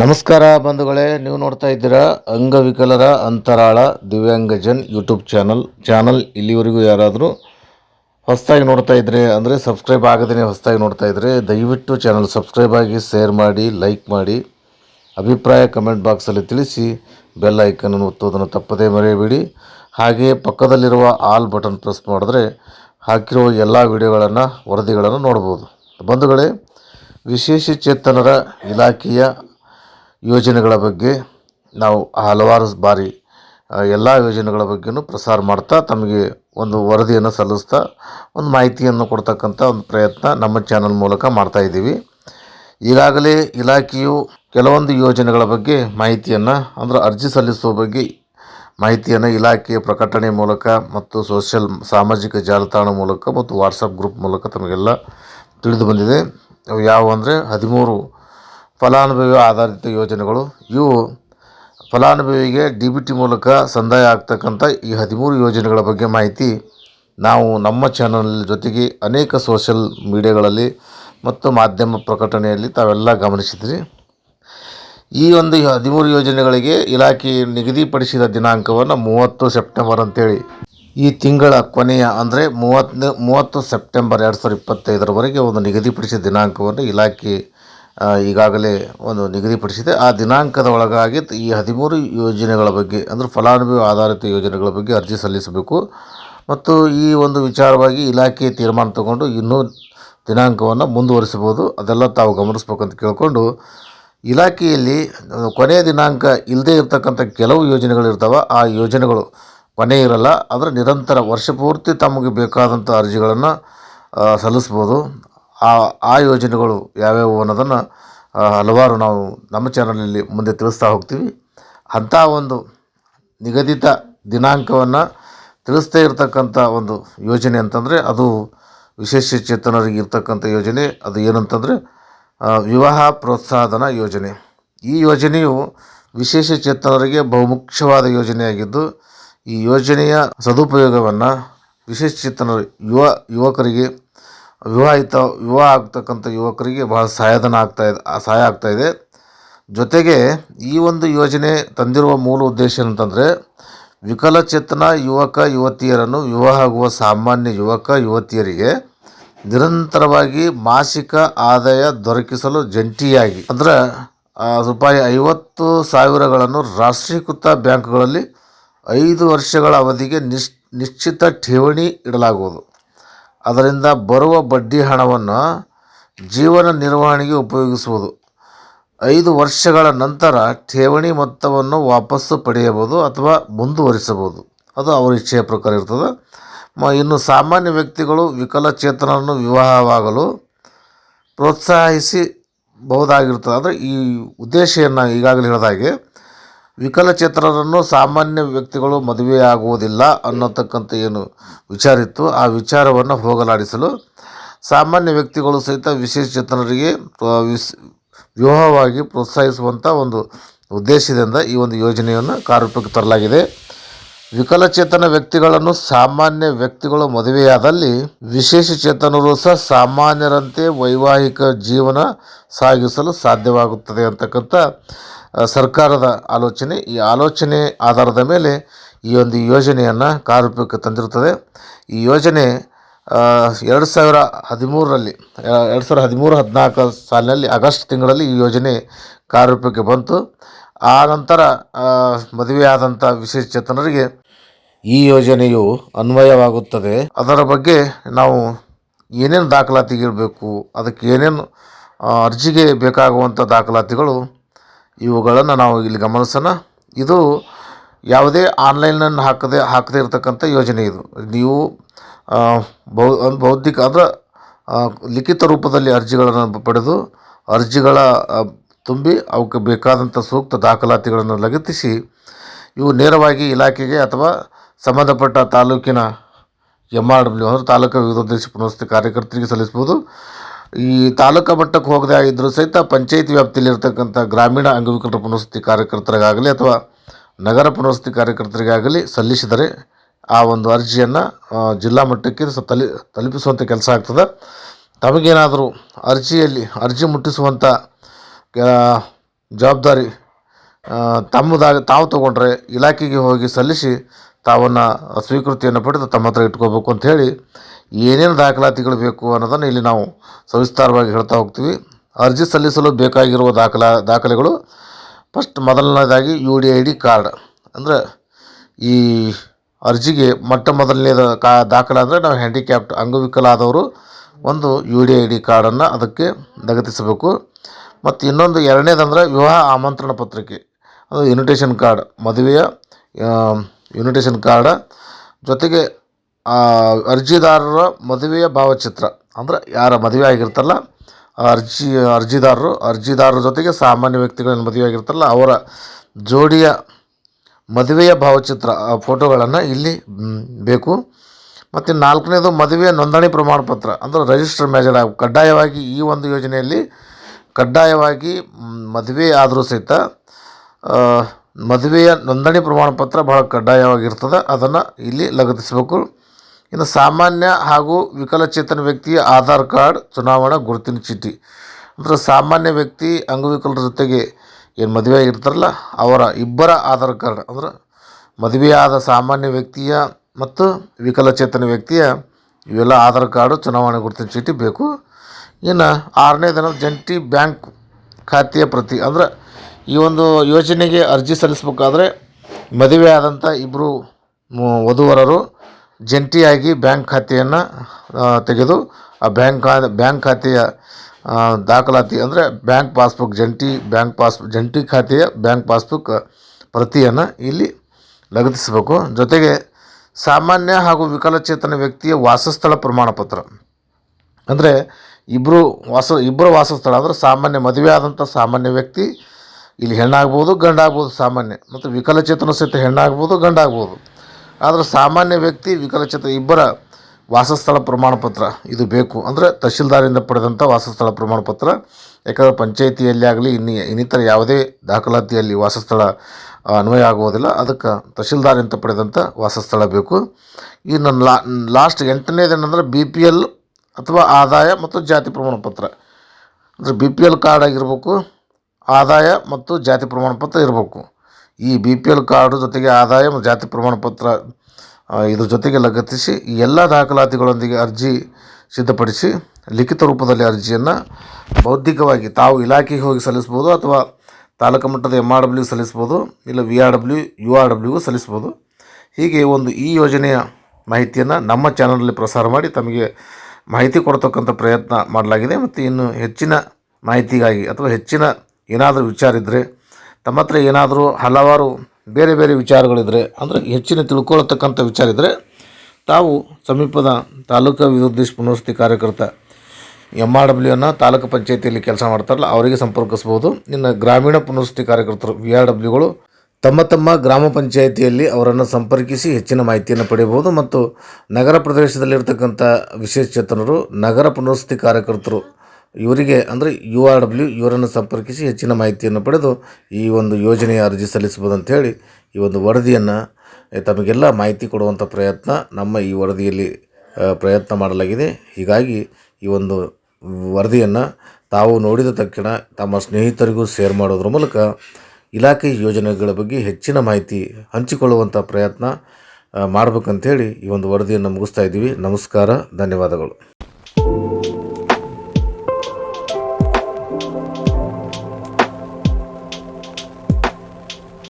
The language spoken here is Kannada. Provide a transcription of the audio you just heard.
ನಮಸ್ಕಾರ ಬಂಧುಗಳೇ, ನೀವು ನೋಡ್ತಾ ಇದ್ದೀರಾ ಅಂಗವಿಕಲರ ಅಂತರಾಳ ದಿವ್ಯಾಂಗಜನ್ ಯೂಟ್ಯೂಬ್ ಚಾನಲ್. ಚಾನಲ್ ಇಲ್ಲಿವರೆಗೂ ಯಾರಾದರೂ ಹೊಸದಾಗಿ ನೋಡ್ತಾ ಇದ್ರೆ ಅಂದರೆ ಸಬ್ಸ್ಕ್ರೈಬ್ ಆಗದೇ ಹೊಸದಾಗಿ ನೋಡ್ತಾ ಇದ್ದರೆ ದಯವಿಟ್ಟು ಚಾನಲ್ ಸಬ್ಸ್ಕ್ರೈಬ್ ಆಗಿ ಶೇರ್ ಮಾಡಿ, ಲೈಕ್ ಮಾಡಿ, ಅಭಿಪ್ರಾಯ ಕಮೆಂಟ್ ಬಾಕ್ಸಲ್ಲಿ ತಿಳಿಸಿ, ಬೆಲ್ ಐಕನನ್ನು ಒತ್ತುವುದನ್ನು ತಪ್ಪದೇ ಮರೆಯಬೇಡಿ. ಹಾಗೆಯೇ ಪಕ್ಕದಲ್ಲಿರುವ ಆಲ್ ಬಟನ್ ಪ್ರೆಸ್ ಮಾಡಿದ್ರೆ ಹಾಕಿರುವ ಎಲ್ಲ ವಿಡಿಯೋಗಳನ್ನು, ವರದಿಗಳನ್ನು ನೋಡ್ಬೋದು. ಬಂಧುಗಳೇ, ವಿಶೇಷ ಚೇತನರ ಇಲಾಖೆಯ ಯೋಜನೆಗಳ ಬಗ್ಗೆ ನಾವು ಹಲವಾರು ಬಾರಿ ಎಲ್ಲ ಯೋಜನೆಗಳ ಬಗ್ಗೆನೂ ಪ್ರಸಾರ ಮಾಡ್ತಾ ತಮಗೆ ಒಂದು ವರದಿಯನ್ನು ಸಲ್ಲಿಸ್ತಾ ಒಂದು ಮಾಹಿತಿಯನ್ನು ಕೊಡ್ತಕ್ಕಂಥ ಒಂದು ಪ್ರಯತ್ನ ನಮ್ಮ ಚಾನಲ್ ಮೂಲಕ ಮಾಡ್ತಾಯಿದ್ದೀವಿ ಈಗಾಗಲೇ ಇಲಾಖೆಯು ಕೆಲವೊಂದು ಯೋಜನೆಗಳ ಬಗ್ಗೆ ಮಾಹಿತಿಯನ್ನು, ಅಂದರೆ ಅರ್ಜಿ ಸಲ್ಲಿಸುವ ಬಗ್ಗೆ ಮಾಹಿತಿಯನ್ನು ಇಲಾಖೆಯ ಪ್ರಕಟಣೆ ಮೂಲಕ ಮತ್ತು ಸೋಷಿಯಲ್ ಸಾಮಾಜಿಕ ಜಾಲತಾಣ ಮೂಲಕ ಮತ್ತು ವಾಟ್ಸಪ್ ಗ್ರೂಪ್ ಮೂಲಕ ತಮಗೆಲ್ಲ ತಿಳಿದು ಬಂದಿದೆ. ಯಾವ ಅಂದರೆ ಹದಿಮೂರು ಫಲಾನುಭವಿ ಆಧಾರಿತ ಯೋಜನೆಗಳು, ಇವು ಫಲಾನುಭವಿಗೆ ಡಿ ಬಿ ಟಿ ಮೂಲಕ ಸಂದಾಯ ಆಗ್ತಕ್ಕಂಥ ಈ ಹದಿಮೂರು ಯೋಜನೆಗಳ ಬಗ್ಗೆ ಮಾಹಿತಿ ನಾವು ನಮ್ಮ ಚಾನಲ್ ಜೊತೆಗೆ ಅನೇಕ ಸೋಷಲ್ ಮೀಡಿಯಾಗಳಲ್ಲಿ ಮತ್ತು ಮಾಧ್ಯಮ ಪ್ರಕಟಣೆಯಲ್ಲಿ ತಾವೆಲ್ಲ ಗಮನಿಸಿದ್ರಿ. ಈ ಒಂದು ಹದಿಮೂರು ಯೋಜನೆಗಳಿಗೆ ಇಲಾಖೆ ನಿಗದಿಪಡಿಸಿದ ದಿನಾಂಕವನ್ನು ಮೂವತ್ತು ಸೆಪ್ಟೆಂಬರ್ ಅಂತೇಳಿ. ಈ ತಿಂಗಳ ಕೊನೆಯ ಅಂದರೆ ಮೂವತ್ತನೇ, ಮೂವತ್ತು ಸೆಪ್ಟೆಂಬರ್ ಎರಡು ಸಾವಿರದ ಇಪ್ಪತ್ತೈದರವರೆಗೆ ಒಂದು ನಿಗದಿಪಡಿಸಿದ ದಿನಾಂಕವನ್ನು ಇಲಾಖೆ ಈಗಾಗಲೇ ಒಂದು ನಿಗದಿಪಡಿಸಿದೆ. ಆ ದಿನಾಂಕದ ಒಳಗಾಗಿ ಈ ಹದಿಮೂರು ಯೋಜನೆಗಳ ಬಗ್ಗೆ, ಅಂದರೆ ಫಲಾನುಭವಿ ಆಧಾರಿತ ಯೋಜನೆಗಳ ಬಗ್ಗೆ ಅರ್ಜಿ ಸಲ್ಲಿಸಬೇಕು. ಮತ್ತು ಈ ಒಂದು ವಿಚಾರವಾಗಿ ಇಲಾಖೆ ತೀರ್ಮಾನ ತಗೊಂಡು ಇನ್ನೂ ದಿನಾಂಕವನ್ನು ಮುಂದುವರಿಸಬಹುದು. ಅದೆಲ್ಲ ತಾವು ಗಮನಿಸ್ಬೇಕಂತ ಕೇಳಿಕೊಂಡು, ಇಲಾಖೆಯಲ್ಲಿ ಕೊನೆಯ ದಿನಾಂಕ ಇಲ್ಲದೇ ಇರತಕ್ಕಂಥ ಕೆಲವು ಯೋಜನೆಗಳಿರ್ತಾವೆ ಆ ಯೋಜನೆಗಳು ಕೊನೆ ಇರಲ್ಲ. ಅಂದರೆ ನಿರಂತರ ವರ್ಷ ಪೂರ್ತಿ ತಮಗೆ ಬೇಕಾದಂಥ ಅರ್ಜಿಗಳನ್ನು ಸಲ್ಲಿಸ್ಬೋದು ಆ ಆ ಯೋಜನೆಗಳು ಯಾವ್ಯಾವು ಅನ್ನೋದನ್ನು ಹಲವಾರು ನಾವು ನಮ್ಮ ಚಾನಲಲ್ಲಿ ಮುಂದೆ ತಿಳಿಸ್ತಾ ಹೋಗ್ತೀವಿ. ಅಂಥ ಒಂದು ನಿಗದಿತ ದಿನಾಂಕವನ್ನು ತಿಳಿಸ್ತಾ ಇರತಕ್ಕಂಥ ಒಂದು ಯೋಜನೆ ಅಂತಂದರೆ ಅದು ವಿಶೇಷ ಚೇತನರಿಗೆ ಇರ್ತಕ್ಕಂಥ ಯೋಜನೆ. ಅದು ಏನಂತಂದರೆ ವಿವಾಹ ಪ್ರೋತ್ಸಾಹಧನ ಯೋಜನೆ. ಈ ಯೋಜನೆಯು ವಿಶೇಷ ಚೇತನರಿಗೆ ಬಹುಮುಖ್ಯವಾದ ಯೋಜನೆಯಾಗಿದ್ದು, ಈ ಯೋಜನೆಯ ಸದುಪಯೋಗವನ್ನು ವಿಶೇಷ ಚೇತನರು, ಯುವ, ಯುವಕರಿಗೆ ವಿವಾಹಿತ ವಿವಾಹ ಆಗ್ತಕ್ಕಂಥ ಯುವಕರಿಗೆ ಬಹಳ ಸಹಾಯಧನ ಆಗ್ತಾ ಇದೆ ಸಹಾಯ ಆಗ್ತಾ ಇದೆ. ಜೊತೆಗೆ ಈ ಒಂದು ಯೋಜನೆ ತಂದಿರುವ ಮೂಲ ಉದ್ದೇಶ ಅಂತಂದರೆ ವಿಕಲಚೇತನ ಯುವಕ, ಯುವತಿಯರನ್ನು ವಿವಾಹ ಆಗುವ ಸಾಮಾನ್ಯ ಯುವಕ, ಯುವತಿಯರಿಗೆ ನಿರಂತರವಾಗಿ ಮಾಸಿಕ ಆದಾಯ ದೊರಕಿಸಲು ಜಂಟಿಯಾಗಿ, ಅಂದರೆ ರೂಪಾಯಿ ಐವತ್ತು ಸಾವಿರಗಳನ್ನು ರಾಷ್ಟ್ರೀಕೃತ ಬ್ಯಾಂಕ್ಗಳಲ್ಲಿ ಐದು ವರ್ಷಗಳ ಅವಧಿಗೆ ನಿಶ್, ನಿಶ್ಚಿತ ಠೇವಣಿ ಇಡಲಾಗುವುದು. ಅದರಿಂದ ಬರುವ ಬಡ್ಡಿ ಹಣವನ್ನು ಜೀವನ ನಿರ್ವಹಣೆಗೆ ಉಪಯೋಗಿಸುವುದು. ಐದು ವರ್ಷಗಳ ನಂತರ ಠೇವಣಿ ಮೊತ್ತವನ್ನು ವಾಪಸ್ಸು ಪಡೆಯಬಹುದು ಅಥವಾ ಮುಂದುವರಿಸಬಹುದು. ಅದು ಅವರ ಇಚ್ಛೆಯ ಪ್ರಕಾರ ಇರ್ತದೆ. ಮ, ಇನ್ನು ಸಾಮಾನ್ಯ ವ್ಯಕ್ತಿಗಳು ವಿಕಲಚೇತನರನ್ನು ವಿವಾಹವಾಗಲು ಪ್ರೋತ್ಸಾಹಿಸಬಹುದಾಗಿರ್ತದೆ ಅಂದರೆ ಈ ಉದ್ದೇಶವನ್ನು ಈಗಾಗಲೇ ಹೇಳಿದಾಗೆ ವಿಕಲಚೇತನರನ್ನು ಸಾಮಾನ್ಯ ವ್ಯಕ್ತಿಗಳು ಮದುವೆಯಾಗುವುದಿಲ್ಲ ಅನ್ನತಕ್ಕಂಥ ಏನು ವಿಚಾರ ಇತ್ತು, ಆ ವಿಚಾರವನ್ನು ಹೋಗಲಾಡಿಸಲು ಸಾಮಾನ್ಯ ವ್ಯಕ್ತಿಗಳು ಸಹಿತ ವಿಶೇಷ ಚೇತನರಿಗೆ ವಿಸ್ ವಿವಾಹವಾಗಿ ಪ್ರೋತ್ಸಾಹಿಸುವಂಥ ಒಂದು ಉದ್ದೇಶದಿಂದ ಈ ಒಂದು ಯೋಜನೆಯನ್ನು ಕಾರ್ಯರೂಪಕ್ಕೆ ತರಲಾಗಿದೆ. ವಿಕಲಚೇತನ ವ್ಯಕ್ತಿಗಳನ್ನು ಸಾಮಾನ್ಯ ವ್ಯಕ್ತಿಗಳು ಮದುವೆಯಾದಲ್ಲಿ ವಿಶೇಷ ಚೇತನರು ಸಹ ಸಾಮಾನ್ಯರಂತೆ ವೈವಾಹಿಕ ಜೀವನ ಸಾಗಿಸಲು ಸಾಧ್ಯವಾಗುತ್ತದೆ ಅಂತಕ್ಕಂಥ ಸರ್ಕಾರದ ಆಲೋಚನೆ, ಈ ಆಲೋಚನೆ ಆಧಾರದ ಮೇಲೆ ಈ ಒಂದು ಯೋಜನೆಯನ್ನು ಕಾರ್ಯರೂಪಕ್ಕೆ ತಂದಿರುತ್ತದೆ. ಈ ಯೋಜನೆ ಎರಡು ಸಾವಿರ ಹದಿಮೂರರಲ್ಲಿ ಎರಡು ಸಾವಿರ ಹದಿಮೂರು ಹದಿನಾಲ್ಕು ಸಾಲಿನಲ್ಲಿ ಆಗಸ್ಟ್ ತಿಂಗಳಲ್ಲಿ ಈ ಯೋಜನೆ ಕಾರ್ಯರೂಪಕ್ಕೆ ಬಂತು. ಆ ನಂತರ ಮದುವೆಯಾದಂಥ ವಿಶೇಷ ಚೇತನರಿಗೆ ಈ ಯೋಜನೆಯು ಅನ್ವಯವಾಗುತ್ತದೆ. ಅದರ ಬಗ್ಗೆ ನಾವು ಏನೇನು ದಾಖಲಾತಿಗಿರಬೇಕು ಅದಕ್ಕೆ ಏನೇನು ಅರ್ಜಿಗೆ ಬೇಕಾಗುವಂಥ ದಾಖಲಾತಿಗಳು ಇವುಗಳನ್ನು ನಾವು ಇಲ್ಲಿ ಗಮನಿಸೋಣ. ಇದು ಯಾವುದೇ ಆನ್ಲೈನನ್ನು ಹಾಕದೆ ಹಾಕದೇ ಇರತಕ್ಕಂಥ ಯೋಜನೆ ಇದು. ನೀವು ಬೌ ಬೌದ್ಧಿಕ ಅಂದ್ರೆ ಲಿಖಿತ ರೂಪದಲ್ಲಿ ಅರ್ಜಿಗಳನ್ನು ಪಡೆದು ಅರ್ಜಿಗಳ ತುಂಬಿ ಅವಕ್ಕೆ ಬೇಕಾದಂಥ ಸೂಕ್ತ ದಾಖಲಾತಿಗಳನ್ನು ಲಗತ್ತಿಸಿ, ಇವು ನೇರವಾಗಿ ಇಲಾಖೆಗೆ ಅಥವಾ ಸಂಬಂಧಪಟ್ಟ ತಾಲೂಕಿನ ಎಂ ಆರ್ ಡಬ್ಲ್ಯೂ ಅಂದರೆ ತಾಲೂಕು ವಿವಿಧೋದ್ದೇಶ ಪುನಸ್ತಿ ಕಾರ್ಯಕರ್ತರಿಗೆ ಸಲ್ಲಿಸ್ಬೋದು ಈ ತಾಲೂಕು ಮಟ್ಟಕ್ಕೆ ಹೋಗದೆ ಆಗಿದ್ದರೂ ಸಹಿತ ಪಂಚಾಯತ್ ವ್ಯಾಪ್ತಿಯಲ್ಲಿ ಇರತಕ್ಕಂಥ ಗ್ರಾಮೀಣ ಅಂಗವಿಕಲರ ಪುನರ್ವಸತಿ ಕಾರ್ಯಕರ್ತರಿಗಾಗಲಿ ಅಥವಾ ನಗರ ಪುನರ್ವಸತಿ ಕಾರ್ಯಕರ್ತರಿಗಾಗಲಿ ಸಲ್ಲಿಸಿದರೆ ಆ ಒಂದು ಅರ್ಜಿಯನ್ನು ಜಿಲ್ಲಾ ಮಟ್ಟಕ್ಕೆ ತಲಿ, ತಲುಪಿಸುವಂಥ ಕೆಲಸ ಆಗ್ತದೆ. ತಮಗೇನಾದರೂ ಅರ್ಜಿಯಲ್ಲಿ ಅರ್ಜಿ ಮುಟ್ಟಿಸುವಂಥ ಜವಾಬ್ದಾರಿ ತಮ್ಮದಾಗ, ತಾವು ತಗೊಂಡ್ರೆ ಇಲಾಖೆಗೆ ಹೋಗಿ ಸಲ್ಲಿಸಿ ತಾವನ್ನು ಸ್ವೀಕೃತಿಯನ್ನು ಪಡೆದು ತಮ್ಮ ಹತ್ರ ಇಟ್ಕೋಬೇಕು ಅಂತ ಹೇಳಿ ಏನೇನು ದಾಖಲಾತಿಗಳು ಬೇಕು ಅನ್ನೋದನ್ನು ಇಲ್ಲಿ ನಾವು ಸವಿಸ್ತಾರವಾಗಿ ಹೇಳ್ತಾ ಹೋಗ್ತೀವಿ. ಅರ್ಜಿ ಸಲ್ಲಿಸಲು ಬೇಕಾಗಿರುವ ದಾಖಲಾ, ದಾಖಲೆಗಳು. ಫಸ್ಟ್ ಮೊದಲನೇದಾಗಿ U D I D card. ಅಂದರೆ ಈ ಅರ್ಜಿಗೆ ಮೊಟ್ಟ ಮೊದಲನೇದ ಕಾ, ದಾಖಲೆ ಅಂದರೆ ನಾವು ಹ್ಯಾಂಡಿಕ್ಯಾಪ್ಟ್ ಅಂಗವಿಕಲ ಆದವರು ಒಂದು ಯು ಡಿ ಐ ಡಿ ಕಾರ್ಡನ್ನು ಅದಕ್ಕೆ ಲಗತ್ತಿಸಬೇಕು. ಮತ್ತು ಇನ್ನೊಂದು ಎರಡನೇದಂದರೆ ವಿವಾಹ ಆಮಂತ್ರಣ ಪತ್ರಿಕೆ. ಅದು ಇನ್ವಿಟೇಷನ್ ಕಾರ್ಡ್ ಮದುವೆಯ ಇನ್ವಿಟೇಷನ್ ಕಾರ್ಡ ಜೊತೆಗೆ ಅರ್ಜಿದಾರರ ಮದುವೆಯ ಭಾವಚಿತ್ರ. ಅಂದ್ರೆ ಯಾರ ಮದುವೆ ಆಗಿರ್ತಲ್ಲ ಅರ್ಜಿ, ಅರ್ಜಿದಾರರು, ಅರ್ಜಿದಾರರ ಜೊತೆಗೆ ಸಾಮಾನ್ಯ ವ್ಯಕ್ತಿಗಳನ್ನು ಮದುವೆ ಆಗಿರ್ತಾರಲ್ಲ ಅವರ ಜೋಡಿಯ ಮದುವೆಯ ಭಾವಚಿತ್ರ, ಆ ಫೋಟೋಗಳನ್ನು ಇಲ್ಲಿ ಬೇಕು. ಮತ್ತು ನಾಲ್ಕನೇದು ಮದುವೆಯ ನೋಂದಣಿ ಪ್ರಮಾಣಪತ್ರ. ಅಂದರೆ ರಿಜಿಸ್ಟರ್ ಮ್ಯಾರೇಜ್ ಕಡ್ಡಾಯವಾಗಿ ಈ ಒಂದು ಯೋಜನೆಯಲ್ಲಿ ಕಡ್ಡಾಯವಾಗಿ ಮದುವೆ ಆದರೂ ಸಹಿತ ಮದುವೆಯ ನೋಂದಣಿ ಪ್ರಮಾಣ ಪತ್ರ ಕಡ್ಡಾಯವಾಗಿರ್ತದೆ. ಅದನ್ನು ಇಲ್ಲಿ ಲಗತ್ತಿಸಬೇಕು. ಇನ್ನು ಸಾಮಾನ್ಯ ಹಾಗೂ ವಿಕಲಚೇತನ ವ್ಯಕ್ತಿಯ ಆಧಾರ್ ಕಾರ್ಡ್, ಚುನಾವಣಾ ಗುರುತಿನ ಚೀಟಿ. ಅಂದರೆ ಸಾಮಾನ್ಯ ವ್ಯಕ್ತಿ, ಅಂಗವಿಕಲರ ಜೊತೆಗೆ ಏನು ಮದುವೆ ಆಗಿರ್ತಾರಲ್ಲ, ಅವರ ಇಬ್ಬರ ಆಧಾರ್ ಕಾರ್ಡ್. ಅಂದ್ರೆ ಮದುವೆಯಾದ ಸಾಮಾನ್ಯ ವ್ಯಕ್ತಿಯ ಮತ್ತು ವಿಕಲಚೇತನ ವ್ಯಕ್ತಿಯ ಇವೆಲ್ಲ ಆಧಾರ್ ಕಾರ್ಡು, ಚುನಾವಣಾ ಗುರುತಿನ ಚೀಟಿ ಬೇಕು. ಇನ್ನು ಆರನೇ ದಿನ ಜಂಟಿ ಬ್ಯಾಂಕ್ ಖಾತೆಯ ಪ್ರತಿ. ಅಂದ್ರೆ ಈ ಒಂದು ಯೋಜನೆಗೆ ಅರ್ಜಿ ಸಲ್ಲಿಸಬೇಕಾದ್ರೆ ಮದುವೆ ಆದಂಥ ಇಬ್ಬರು ವಧುವರರು ಜಂಟಿಯಾಗಿ ಬ್ಯಾಂಕ್ ಖಾತೆಯನ್ನು ತೆಗೆದು ಆ ಬ್ಯಾಂಕ್ ಬ್ಯಾಂಕ್ ಖಾತೆಯ ದಾಖಲಾತಿ ಅಂದರೆ ಬ್ಯಾಂಕ್ ಪಾಸ್ಬುಕ್ ಜಂಟಿ, ಬ್ಯಾಂಕ್ ಪಾಸ್, ಜಂಟಿ ಖಾತೆಯ ಬ್ಯಾಂಕ್ ಪಾಸ್ಬುಕ್ ಪ್ರತಿಯನ್ನು ಇಲ್ಲಿ ಲಗತ್ತಿಸಬೇಕು. ಜೊತೆಗೆ ಸಾಮಾನ್ಯ ಹಾಗೂ ವಿಕಲಚೇತನ ವ್ಯಕ್ತಿಯ ವಾಸಸ್ಥಳ ಪ್ರಮಾಣ ಪತ್ರ. ಅಂದರೆ ಇಬ್ಬರು ವಾಸ ಇಬ್ಬರು ವಾಸಸ್ಥಳ ಅಂದರೆ ಸಾಮಾನ್ಯ ಮದುವೆ ಆದಂಥ ಸಾಮಾನ್ಯ ವ್ಯಕ್ತಿ, ಇಲ್ಲಿ ಹೆಣ್ಣಾಗ್ಬೋದು ಗಂಡಾಗ್ಬೋದು ಸಾಮಾನ್ಯ. ಮತ್ತು ವಿಕಲಚೇತನ ಸಹಿತ ಹೆಣ್ಣಾಗ್ಬೋದು ಗಂಡಾಗ್ಬೋದು. ಆದರೆ ಸಾಮಾನ್ಯ ವ್ಯಕ್ತಿ ವಿಕಲಚಿತ ಇಬ್ಬರ ವಾಸಸ್ಥಳ ಪ್ರಮಾಣ ಪತ್ರ ಇದು ಬೇಕು. ಅಂದರೆ ತಹಶೀಲ್ದಾರಿಂದ ಪಡೆದಂಥ ವಾಸಸ್ಥಳ ಪ್ರಮಾಣ ಪತ್ರ. ಯಾಕಂದರೆ ಪಂಚಾಯಿತಿಯಲ್ಲಿ ಆಗಲಿ, ಇನ್ನಿ, ಇನ್ನಿತರ ಯಾವುದೇ ದಾಖಲಾತಿಯಲ್ಲಿ ವಾಸಸ್ಥಳ ಅನ್ವಯ ಆಗುವುದಿಲ್ಲ. ಅದಕ್ಕೆ ತಹಶೀಲ್ದಾರಿಂದ ಪಡೆದಂಥ ವಾಸಸ್ಥಳ ಬೇಕು. ಇನ್ನು ಲಾ, ಲಾಸ್ಟ್ ಎಂಟನೇದೇನೆಂದರೆ ಬಿ ಪಿ ಎಲ್ ಅಥವಾ ಆದಾಯ ಮತ್ತು ಜಾತಿ ಪ್ರಮಾಣ ಪತ್ರ. ಅಂದರೆ ಬಿ ಪಿ ಎಲ್ ಕಾರ್ಡ್ ಆಗಿರಬೇಕು, ಆದಾಯ ಮತ್ತು ಜಾತಿ ಪ್ರಮಾಣ ಪತ್ರ ಇರಬೇಕು. ಈ ಬಿ ಪಿ ಎಲ್ ಕಾರ್ಡು ಜೊತೆಗೆ ಆದಾಯ ಮತ್ತು ಜಾತಿ ಪ್ರಮಾಣ ಪತ್ರ ಇದ್ರ ಜೊತೆಗೆ ಲಗತ್ತಿಸಿ ಈ ಎಲ್ಲ ದಾಖಲಾತಿಗಳೊಂದಿಗೆ ಅರ್ಜಿ ಸಿದ್ಧಪಡಿಸಿ ಲಿಖಿತ ರೂಪದಲ್ಲಿ ಅರ್ಜಿಯನ್ನು ಬೌದ್ಧಿಕವಾಗಿ ತಾವು ಇಲಾಖೆಗೆ ಹೋಗಿ ಸಲ್ಲಿಸ್ಬೋದು ಅಥವಾ ತಾಲೂಕು ಮಟ್ಟದ ಎಂ ಆರ್ ಡಬ್ಲ್ಯೂ ಸಲ್ಲಿಸ್ಬೋದು ಇಲ್ಲ V R W U R ಡಬ್ಲ್ಯೂಗೂ ಸಲ್ಲಿಸ್ಬೋದು. ಹೀಗೆ ಒಂದು ಈ ಯೋಜನೆಯ ಮಾಹಿತಿಯನ್ನು ನಮ್ಮ ಚಾನಲಲ್ಲಿ ಪ್ರಸಾರ ಮಾಡಿ ತಮಗೆ ಮಾಹಿತಿ ಕೊಡ್ತಕ್ಕಂಥ ಪ್ರಯತ್ನ ಮಾಡಲಾಗಿದೆ ಮತ್ತು ಇನ್ನು ಹೆಚ್ಚಿನ ಮಾಹಿತಿಗಾಗಿ ಅಥವಾ ಹೆಚ್ಚಿನ ಏನಾದರೂ ವಿಚಾರ ಇದ್ದರೆ ತಮ್ಮ ಹತ್ರ ಏನಾದರೂ ಹಲವಾರು ಬೇರೆ ಬೇರೆ ವಿಚಾರಗಳಿದ್ದರೆ ಅಂದರೆ ಹೆಚ್ಚಿನ ತಿಳ್ಕೊಳ್ತಕ್ಕಂಥ ವಿಚಾರ ಇದ್ದರೆ ತಾವು ಸಮೀಪದ ತಾಲೂಕು ಅಭಿವೃದ್ಧಿ ಪುನರ್ವಸತಿ ಕಾರ್ಯಕರ್ತ ಎಂ ಆರ್ ಡಬ್ಲ್ಯೂನ ತಾಲೂಕು ಪಂಚಾಯತಿಯಲ್ಲಿ ಕೆಲಸ ಮಾಡ್ತಾರಲ್ಲ, ಅವರಿಗೆ ಸಂಪರ್ಕಿಸ್ಬೋದು. ಇನ್ನು ಗ್ರಾಮೀಣ ಪುನರ್ವಸತಿ ಕಾರ್ಯಕರ್ತರು ವಿ ಆರ್ ಡಬ್ಲ್ಯೂಗಳು ತಮ್ಮ ತಮ್ಮ ಗ್ರಾಮ ಪಂಚಾಯಿತಿಯಲ್ಲಿ ಅವರನ್ನು ಸಂಪರ್ಕಿಸಿ ಹೆಚ್ಚಿನ ಮಾಹಿತಿಯನ್ನು ಪಡೆಯಬಹುದು. ಮತ್ತು ನಗರ ಪ್ರದೇಶದಲ್ಲಿರ್ತಕ್ಕಂಥ ವಿಶೇಷಚೇತನರು ನಗರ ಪುನರ್ವಸತಿ ಕಾರ್ಯಕರ್ತರು ಇವರಿಗೆ ಅಂದರೆ ಯು ಆರ್ ಡಬ್ಲ್ಯೂ ಇವರನ್ನು ಸಂಪರ್ಕಿಸಿ ಹೆಚ್ಚಿನ ಮಾಹಿತಿಯನ್ನು ಪಡೆದು ಈ ಒಂದು ಯೋಜನೆಯ ಅರ್ಜಿ ಸಲ್ಲಿಸಬಹುದು ಅಂತೇಳಿ ಈ ಒಂದು ವರದಿಯನ್ನು ತಮಗೆಲ್ಲ ಮಾಹಿತಿ ಕೊಡುವಂಥ ಪ್ರಯತ್ನ ನಮ್ಮ ಈ ವರದಿಯಲ್ಲಿ ಪ್ರಯತ್ನ ಮಾಡಲಾಗಿದೆ. ಹೀಗಾಗಿ ಈ ಒಂದು ವರದಿಯನ್ನು ತಾವು ನೋಡಿದ ತಕ್ಷಣ ತಮ್ಮ ಸ್ನೇಹಿತರಿಗೂ ಶೇರ್ ಮಾಡೋದ್ರ ಮೂಲಕ ಇಲಾಖೆ ಯೋಜನೆಗಳ ಬಗ್ಗೆ ಹೆಚ್ಚಿನ ಮಾಹಿತಿ ಹಂಚಿಕೊಳ್ಳುವಂಥ ಪ್ರಯತ್ನ ಮಾಡ್ಬೇಕಂತೇಳಿ ಈ ಒಂದು ವರದಿಯನ್ನು ಮುಗಿಸ್ತಾ ಇದ್ದೀವಿ. ನಮಸ್ಕಾರ, ಧನ್ಯವಾದಗಳು.